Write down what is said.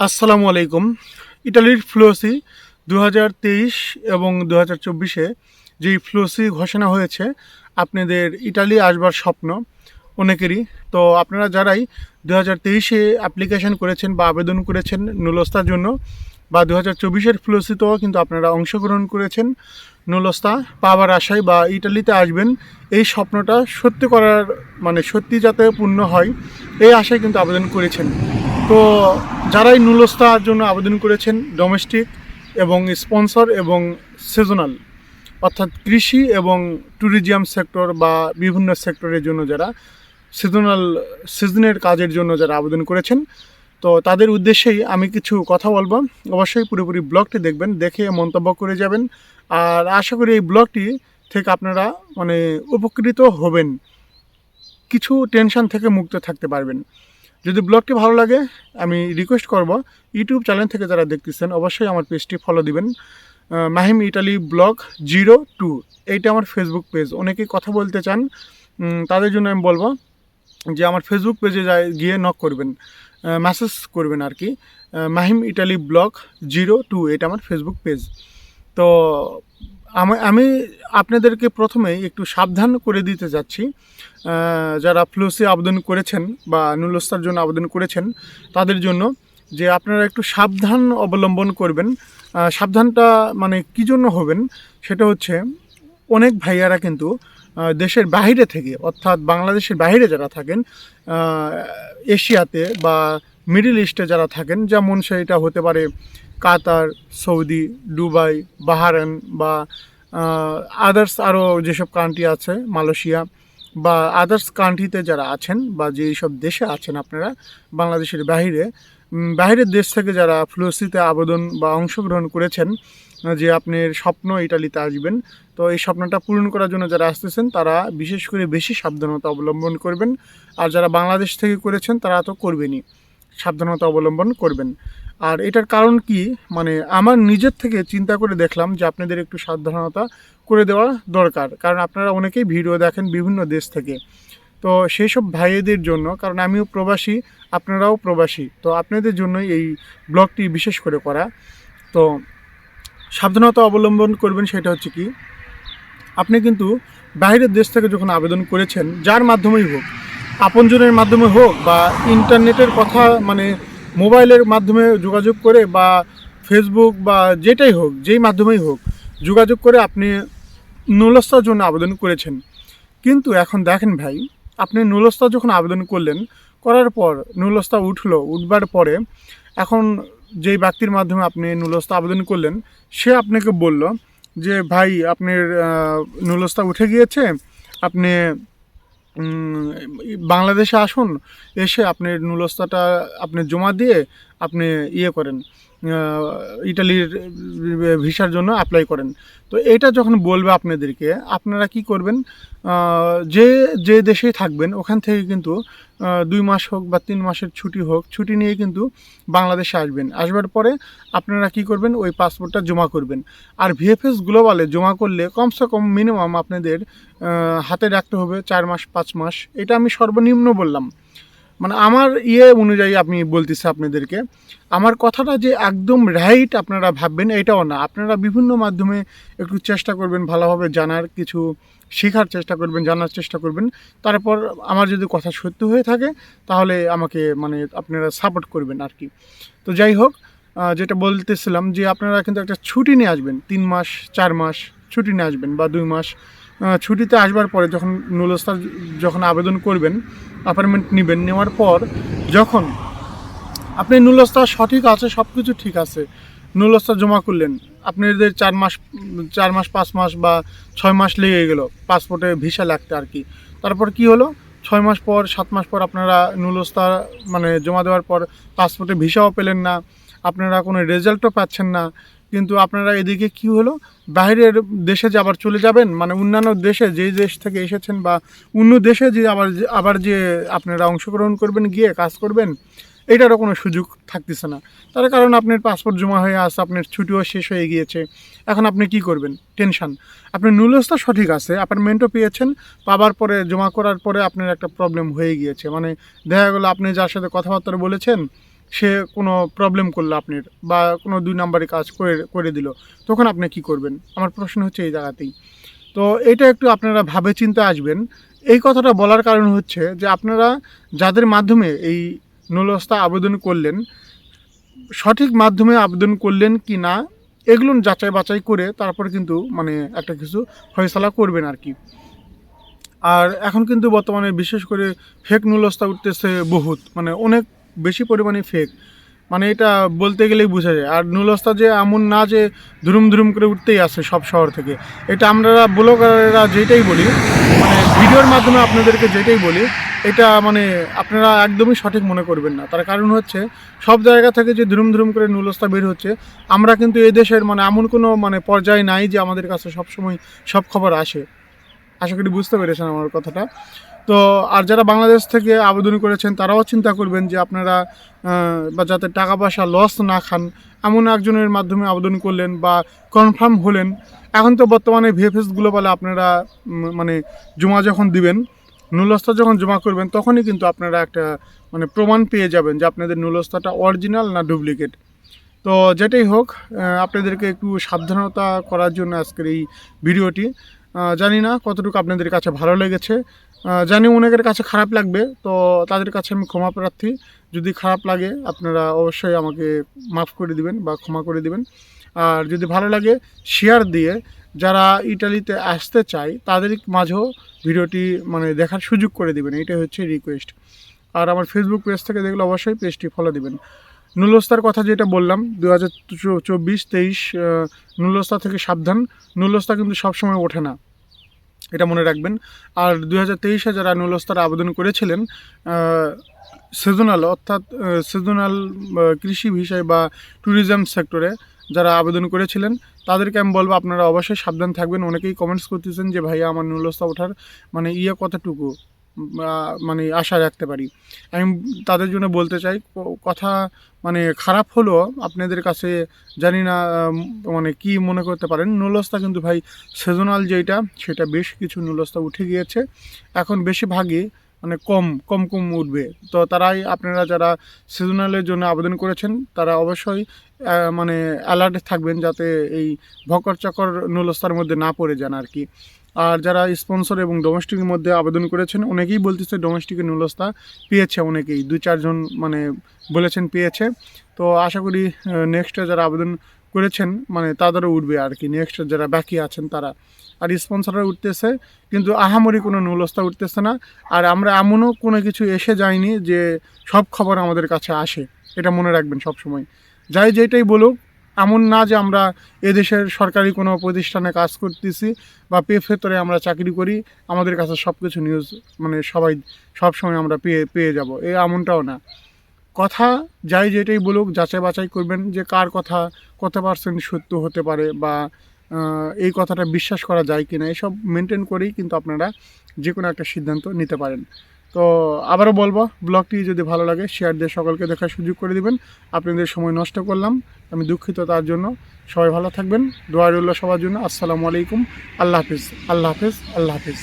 আসসালামু আলাইকুম। ইটালির ফ্লোসি দু হাজার তেইশ এবং দু হাজার চব্বিশে যেই ফ্লোসি ঘোষণা হয়েছে, আপনাদের ইটালি আসবার স্বপ্ন অনেকেরই। তো আপনারা যারাই দু হাজার তেইশে অ্যাপ্লিকেশন করেছেন বা আবেদন করেছেন নুলস্তার জন্য, বা দু হাজার চব্বিশের ফ্লোসিতেও কিন্তু আপনারা অংশগ্রহণ করেছেন নুলস্তা, পাওয়ার আশায় বা ইটালিতে আসবেন, এই স্বপ্নটা সত্যি করার মানে সত্যি যাতে পূর্ণ হয়, এই আশায় কিন্তু আবেদন করেছেন। তো যারাই নুলস্তার জন্য আবেদন করেছেন ডোমেস্টিক এবং স্পন্সর এবং সিজনাল অর্থাৎ কৃষি এবং ট্যুরিজম সেক্টর বা বিভিন্ন সেক্টরের জন্য যারা সিজনাল সিজনের কাজের জন্য যারা আবেদন করেছেন, তো তাদের উদ্দেশ্যেই আমি কিছু কথা বলব। অবশ্যই পুরোপুরি ব্লগটি দেখবেন, দেখে মন্তব্য করে যাবেন। আর আশা করি এই ব্লগটি থেকে আপনারা মানে উপকৃত হবেন। কিছু টেনশন থেকে মুক্ত থাকতে পারবেন। যদি ব্লগটি ভালো লাগে, আমি রিকোয়েস্ট করব ইউটিউব চ্যানেল থেকে যারা দেখতেছেন, অবশ্যই আমার পেজটি ফলো দিবেন। Mahim Italy blog zero two এইটা আমার ফেসবুক পেজ অনেকেই কথা বলতে চান তাদের জন্য আমি বলব যে আমার ফেসবুক পেজে যায়, গিয়ে নক করবেন মেসেজ করবেন আর কি। Mahim Italy blog zero two এটা আমার ফেসবুক পেজ তো আমি আমি আপনাদেরকে প্রথমেই একটু সাবধান করে দিতে যাচ্ছি। যারা ফ্লুসি আবেদন করেছেন বা নুলস্তার জন্য আবেদন করেছেন, তাদের জন্য যে আপনারা একটু সাবধান অবলম্বন করবেন। সাবধানটা মানে কী জন্য হবেন, সেটা হচ্ছে অনেক ভাইয়ারা কিন্তু দেশের বাইরে থেকে, অর্থাৎ বাংলাদেশের বাইরে যারা থাকেন এশিয়াতে বা মিডল ইস্টে যারা থাকেন, যেমন সেটা হতে পারে কাতার সৌদি দুবাই বাহারান বা আদার্স আরও যেসব কান্ট্রি আছে মালয়েশিয়া বা আদার্স কান্ট্রিতে যারা আছেন বা যেই সব দেশে আছেন আপনারা বাংলাদেশের বাইরে উম, বাইরের দেশ থেকে যারা ফ্লুসিতে আবেদন বা অংশগ্রহণ করেছেন যে আপনার স্বপ্ন ইটালিতে আসবেন তো এই স্বপ্নটা পূরণ করার জন্য যারা আসতেছেন তারা বিশেষ করে বেশি সাবধানতা অবলম্বন করবেন। আর যারা বাংলাদেশ থেকে করেছেন তারা তো করবেনই সাবধানতা অবলম্বন করবেন। আর এটার কারণ কি? মানে আমার নিজের থেকে চিন্তা করে দেখলাম যে আপনাদের একটু সাবধানতা করে দেওয়া দরকার। কারণ আপনারা অনেকেই ভিডিও দেখেন বিভিন্ন দেশ থেকে। তো সেই সব ভাইয়েদের জন্য, কারণ আমিও প্রবাসী, আপনারাও প্রবাসী, তো আপনাদের জন্যই এই ব্লগটি বিশেষ করে করা। তো সাবধানতা অবলম্বন করবেন সেটা হচ্ছে কি, আপনি কিন্তু বাইরের দেশ থেকে যখন আবেদন করেছেন, যার মাধ্যমেই হোক, আপনজনের মাধ্যমে হোক বা ইন্টারনেটের কথা মানে মোবাইলের মাধ্যমে যোগাযোগ করে বা ফেসবুক বা যেটাই হোক, যেই মাধ্যমেই হোক, যোগাযোগ করে আপনি নুলস্তার জন্য আবেদন করেছেন। কিন্তু এখন দেখেন ভাই, আপনি নুলস্তা যখন আবেদন করলেন, করার পর নুলস্তা উঠল, উঠবার পরে এখন যেই ব্যক্তির মাধ্যমে আপনি নুলস্তা আবেদন করলেন, সে আপনাকে বলল যে, ভাই, আপনার নুলস্তা উঠে গিয়েছে, আপনি বাংলাদেশে আসুন এসে আপনি নুলস্তাটা আপনি জমা দিয়ে আপনি ইয়ে করেন ইটালির ভিসার জন্য অ্যাপ্লাই করেন। তো এটা যখন বলবে আপনাদেরকে, আপনারা কি করবেন যে যে দেশেই থাকবেন, ওখান থেকে কিন্তু দুই মাস হোক বা তিন মাসের ছুটি হোক, ছুটি নিয়ে কিন্তু বাংলাদেশে আসবেন। আসবার পরে আপনারা কি করবেন, ওই পাসপোর্টটা জমা করবেন। আর ভিএফএস গ্লোবালে জমা করলে কমসে কম মিনিমাম আপনাদের হাতে রাখতে হবে চার মাস, পাঁচ মাস। এটা আমি সর্বনিম্ন বললাম। মানে আমার ইয়ে অনুযায়ী আমি বলতেছি আপনাদেরকে, আমার কথাটা যে একদম রাইট আপনারা ভাববেন এটাও না। আপনারা বিভিন্ন মাধ্যমে একটু চেষ্টা করবেন ভালোভাবে জানার কিছু শেখার চেষ্টা করবেন, জানার চেষ্টা করবেন। তারপর আমার যদি কথা সত্য হয়ে থাকে, তাহলে আমাকে মানে আপনারা সাপোর্ট করবেন আর কি। তো যাই হোক যেটা বলতেছিলাম যে আপনারা কিন্তু একটা ছুটি নিয়ে আসবেন, তিন মাস, চার মাস ছুটি নিয়ে আসবেন বা দুই মাস। ছুটিতে আসবার পরে যখন নুলস্তার যখন আবেদন করবেন অ্যাপার্টমেন্ট নেবেন, নেওয়ার পর যখন আপনি নুলস্তা সঠিক আছে সব কিছু ঠিক আছে নুলস্তা জমা করলেন, আপনাদের চার মাস চার মাস, পাঁচ মাস বা ছয় মাস লেগে গেল পাসপোর্টে ভিসা লাগতে আর কি। তারপর কি হলো? ছয় মাস পর, সাত মাস পর আপনারা নুলস্তা মানে জমা দেওয়ার পর পাসপোর্টে ভিসাও পেলেন না, আপনারা কোনো রেজাল্টও পাচ্ছেন না কিন্তু আপনারা এদিকে কি হলো? বাইরের দেশে যে আবার চলে যাবেন মানে অন্যান্য দেশে যেই দেশ থেকে এসেছেন বা অন্য দেশে যে আবার আবার যে আপনারা অংশগ্রহণ করবেন, গিয়ে কাজ করবেন, এটারও কোনো সুযোগ থাকতেছে না। তার কারণ আপনার পাসপোর্ট জমা হয়ে আসছে আপনার ছুটিও শেষ হয়ে গিয়েছে। এখন আপনি কি করবেন? টেনশন আপনার নুলসটা সঠিক আছে অ্যাপার্টমেন্টও পেয়েছেন, পাবার পরে, জমা করার পরে আপনার একটা প্রবলেম হয়ে গিয়েছে। মানে দেখা গেলো, আপনি যার সাথে কথাবার্তা বলেছেন সে কোনো প্রবলেম করল আপনার বা কোনো দুই নাম্বারে কাজ করে করে দিল, তখন আপনি কি করবেন? আমার প্রশ্ন হচ্ছে এই জায়গাতেই। তো এটা একটু আপনারা ভাবে চিন্তে আসবেন। এই কথাটা বলার কারণ হচ্ছে যে আপনারা যাদের মাধ্যমে এই নুলস্তা আবেদন করলেন, সঠিক মাধ্যমে আবেদন করলেন কি না, এগুলো যাচাই বাছাই করে তারপরে কিন্তু মানে একটা কিছু ফয়সলা করবেন আর কি। আর এখন কিন্তু বর্তমানে বিশেষ করে ফেক নুলস্তা উঠতেছে বহুত মানে অনেক বেশি পরিমাণে ফেক মানে এটা বলতে গেলেই বোঝা যায়। আর নুলস্তা যে এমন না যে ধুরুম ধুরুম করে উঠতেই আসে সব শহর থেকে। এটা আমরা ব্লগাররা যেটাই বলি মানে ভিডিওর মাধ্যমে আপনাদেরকে যেটাই বলি, এটা মানে আপনারা একদমই সঠিক মনে করবেন না। তার কারণ হচ্ছে, সব জায়গা থেকে যে ধুরুম ধুরুম করে নুলস্তা বের হচ্ছে, আমরা কিন্তু এই দেশের মানে এমন কোনো মানে পর্যায়ে নাই যে আমাদের কাছে সবসময় সব খবর আসে। আশা করি বুঝতে পেরেছেন আমার কথাটা। তো আর যারা বাংলাদেশ থেকে আবেদন করেছেন, তারাও চিন্তা করবেন যে আপনারা বা যাতে টাকা পয়সা লস না খান, এমন একজনের মাধ্যমে আবেদন করলেন বা কনফার্ম হলেন। এখন তো বর্তমানে ভিএফএসগুলো বলে আপনারা মানে জমা যখন দিবেন নুলস্তা যখন জমা করবেন, তখনই কিন্তু আপনারা একটা মানে প্রমাণ পেয়ে যাবেন যে আপনাদের নুলস্তাটা অরিজিনাল না ডুপ্লিকেট তো যেটাই হোক আপনাদেরকে একটু সাবধানতা করার জন্য আজকের এই ভিডিওটি। জানি না কতটুকু আপনাদের কাছে ভালো লেগেছে। জানি অনেকের কাছে খারাপ লাগবে, তো তাদের কাছে আমি ক্ষমা প্রার্থী। যদি খারাপ লাগে, আপনারা অবশ্যই আমাকে মাফ করে দিবেন বা ক্ষমা করে দিবেন। আর যদি ভালো লাগে শেয়ার দিয়ে যারা ইটালিতে আসতে চায়, তাদের মাঝেও ভিডিওটি মানে দেখার সুযোগ করে দিবেন। এটাই হচ্ছে রিকোয়েস্ট আর আমার ফেসবুক পেজ থেকে দেখলে অবশ্যই পেজটি ফলো দিবেন। নুলস্তার কথা যেটা বললাম দু হাজার চব্বিশ, তেইশ নুলস্তা থেকে সাবধান। নুলস্তা কিন্তু সবসময় ওঠে না। এটা মনে রাখবেন। আর দুই হাজার তেইশে যারা নুলস্তার আবেদন করেছিলেন সিজনাল অর্থাৎ সিজনাল কৃষি বিষয় বা ট্যুরিজম সেক্টরে যারা আবেদন করেছিলেন, তাদেরকে আমি বলব আপনারা অবশ্যই সাবধান থাকবেন। অনেকেই কমেন্টস করতেছেন যে, ভাইয়া, আমার নুলস্তা ওঠার মানে ইয়ে কতটুকু? মানে আশা রাখতে পারি। আমি তাদের জন্য বলতে চাই কথা মানে খারাপ হলেও আপনাদের কাছে জানি না মানে কি মনে করতে পারেন। নুলস্তা কিন্তু ভাই সিজনাল যেটা সেটা বেশ কিছু নুলস্তা উঠে গিয়েছে। এখন বেশিরভাগই মানে কম কম কম উঠবে। তো তারাই, আপনারা যারা সিজনালের জন্য আবেদন করেছেন, তারা অবশ্যই মানে অ্যালার্ট থাকবেন যাতে এই ভকর চকর নুলস্তার মধ্যে না পড়ে যান আর কি। আর যারা স্পন্সর এবং ডোমেস্টিকের মধ্যে আবেদন করেছেন, অনেকেই বলতেছে ডোমেস্টিকের নুলস্তা পেয়েছে অনেকেই, দুই চারজন মানে বলেছেন পেয়েছে। তো আশা করি নেক্সটে যারা আবেদন করেছেন মানে তাদেরও উঠবে আর কি। নেক্সট যারা বাকি আছেন তারা। আর স্পন্সররা উঠতেছে, কিন্তু আহামরি কোনো নুলস্তা উঠতেছে না। আর আমরা এমনও কোনো কিছু এসে যায়নি যে সব খবর আমাদের কাছে আসে। এটা মনে রাখবেন সব সময় যাই যেটাই বলুক, এমন না যে আমরা এদেশের সরকারি কোনো প্রতিষ্ঠানে কাজ করতেছি বা পে ফেতরে আমরা চাকরি করি, আমাদের কাছে সব কিছু নিউজ মানে সবাই সব সময় আমরা পেয়ে পেয়ে যাব। এ এমনটাও না। কথা যাই যেটাই বলুক, যাচাই বাছাই করবেন যে কার কথা কত পার্সেন্ট সত্য হতে পারে বা এই কথাটা বিশ্বাস করা যায় কি না এসব মেনটেন করেই কিন্তু আপনারা যে কোনো একটা সিদ্ধান্ত নিতে পারেন। তো আবারও বলব, ব্লগটি যদি ভালো লাগে শেয়ার দিয়ে সকলকে দেখার সুযোগ করে দিবেন। আপনাদের সময় নষ্ট করলাম, আমি দুঃখিত তার জন্য। সবাই ভালো থাকবেন, দোয়া রইল সবার জন্য। আসসালামু আলাইকুম, আল্লাহ হাফিজ আল্লাহ হাফিজ আল্লাহ হাফিজ।